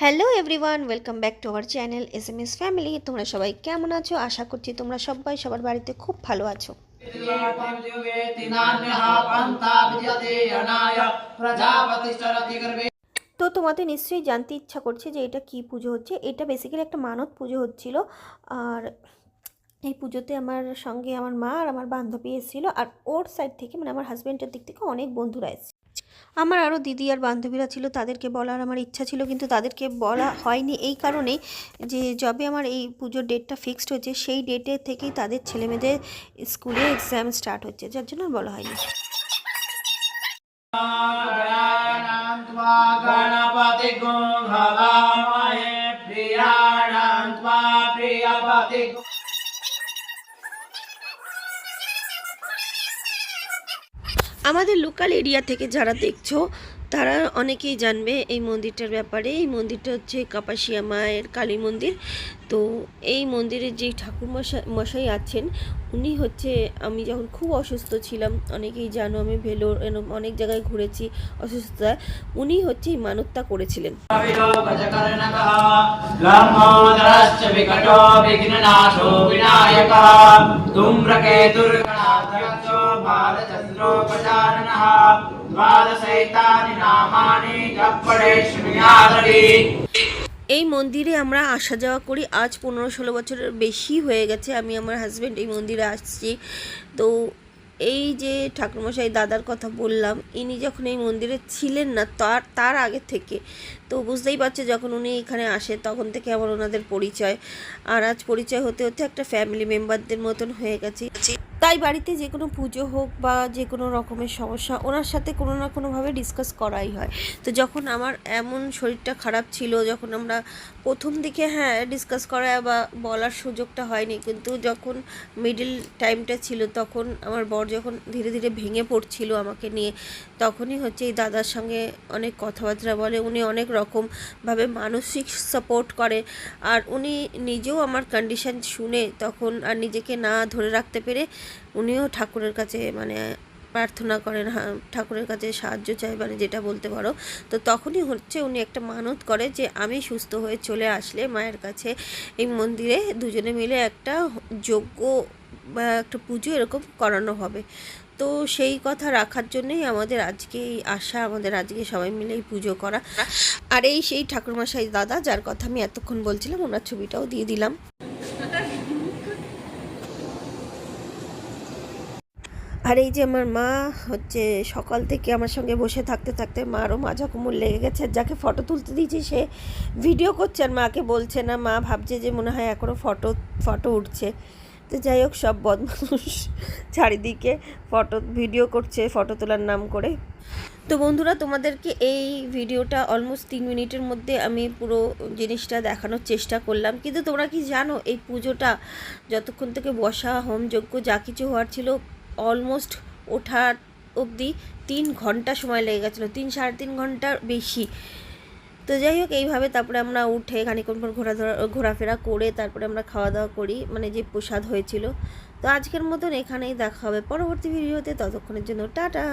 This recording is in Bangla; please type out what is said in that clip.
Hello everyone welcome back to our channel S M S family তোমরা সবাই কেমন আছো? আশা করছি তোমরা সবাই সবার বাড়িতে খুব ভালো আছো। তো তোমাদের নিশ্চয়ই জানতে ইচ্ছা করছে যে এটা কি পুজো হচ্ছে? এটা বেসিক্যালি একটা মানত পুজো হচ্ছিল। আর এই পুজোতে আমার সঙ্গে আমার মা আর আমার বান্ধবী এসেছিল আর ওর সাইড থেকে মানে আমার হাজব্যান্ডের দিক থেকে অনেক বন্ধুরা এসেছে। আমার আরও দিদি আর বান্ধবীরা ছিল, তাদেরকে বলার আমার ইচ্ছা ছিল কিন্তু তাদেরকে বলা হয়নি। এই কারণেই যে যবে আমার এই পুজোর ডেটটা ফিক্সড হচ্ছে সেই ডেটে থেকেই তাদের ছেলেমেয়েদের স্কুলে এক্সাম স্টার্ট হচ্ছে, যার জন্য বলা হয়নি। গণপতি আমাদের লোকাল এরিয়া থেকে যারা দেখছ তারা অনেকেই জানবে এই মন্দিরটার ব্যাপারে। এই মন্দিরটা হচ্ছে কাপাসিয়া মায়ের কালী মন্দির। তো এই মন্দিরের যে ঠাকুর মশাই মশাই আছেন, উনি হচ্ছে, আমি যখন খুব অসুস্থ ছিলাম, অনেকেই জানো আমি ভেলোর অনেক জায়গায় ঘুরেছি অসুস্থতায়, উনি হচ্ছে এই মানতটা করেছিলেন। এই মন্দিরে আমরা আসা যাওয়া করি। আজ পনেরো ষোলো বছরের বেশি হয়ে গেছে। আমি আমার হাজব্যান্ড এই মন্দিরে আসছি। তো এই যে ঠাকুরমশাই দাদার কথা বললাম, ইনি যখন এই মন্দিরে ছিলেন না, তার তার আগে থেকে, তো বুঝতেই পারছে যখন উনি এখানে আসে, তখন থেকে আমার ওনাদের পরিচয়। আর আজ পরিচয় হতে হতে একটা ফ্যামিলি মেম্বারদের মতন হয়ে গেছে। তাই বাড়িতে যে কোনো পুজো হোক বা যে কোনো রকমের সমস্যা, ওনার সাথে কোনো না কোনোভাবে ডিসকাস করাই হয়। তো যখন আমার এমন শরীরটা খারাপ ছিল, যখন আমরা প্রথম দিকে হ্যাঁ ডিসকাস করা বা বলার সুযোগটা হয়নি, কিন্তু যখন মিডিল টাইমটা ছিল, তখন আমার বর যখন ধীরে ধীরে ভেঙে পড়ছিল আমাকে নিয়ে, তখনই হচ্ছে এই দাদার সঙ্গে অনেক কথাবার্তা বলে, উনি অনেক রকমভাবে মানসিক সাপোর্ট করে। আর উনি নিজেও আমার কন্ডিশন শুনে তখন আর নিজেকে না ধরে রাখতে পেরে উনিও ঠাকুরের কাছে মানে প্রার্থনা করেন ঠাকুরের কাছে সাহায্য চাই মানে যেটা বলতে পারো। তো তখনই হচ্ছে উনি একটা মানত করে যে, আমি সুস্থ হয়ে চলে আসলে মায়ের কাছে এই মন্দিরে দুজনে মিলে একটা বা একটা পুজো এরকম করানো হবে। তো সেই কথা রাখার জন্যই আমাদের আজকে এই আশা, আমাদের আজকে সবাই মিলে এই পুজো করা। আর এই সেই ঠাকুরমশাই দাদা, যার কথা আমি এতক্ষণ বলছিলাম, ওনার ছবিটাও দিয়ে দিলাম। আর এই যে আমার মা হচ্ছে সকাল থেকে আমার সঙ্গে বসে থাকতে থাকতে মারও মাজা কুমুর লেগে গেছে। যাকে ফটো তুলতে দিয়েছি, সে ভিডিও করছে আর মাকে বলছে না, মা ভাবছে যে মনে হয় এখনও ফটো ফটো উঠছে। তো যাই হোক, সব বদমানুষ চারিদিকে ফটো, ভিডিও করছে, ফটো তোলার নাম করে। তো বন্ধুরা, তোমাদেরকে এই ভিডিওটা অলমোস্ট তিন মিনিটের মধ্যে আমি পুরো জিনিসটা দেখানোর চেষ্টা করলাম। কিন্তু তোমরা কি জানো, এই পুজোটা যতক্ষণ থেকে বসা, হোমযজ্ঞ যা কিছু হওয়ার ছিল অলমোস্ট ওঠার অবধি তিন ঘণ্টা সময় লেগে গেছিল, তিন সাড়ে তিন ঘণ্টার বেশি। তো যাই হোক, এইভাবে তারপরে আমরা উঠে খানিক্ষণ পর ঘোরা ঘোরাফেরা করে তারপরে আমরা খাওয়া দাওয়া করি মানে যে প্রসাদ হয়েছিল। তো আজকের মতন এখানেই দেখা হবে পরবর্তী ভিডিওতে, ততক্ষণের জন্য টাটা!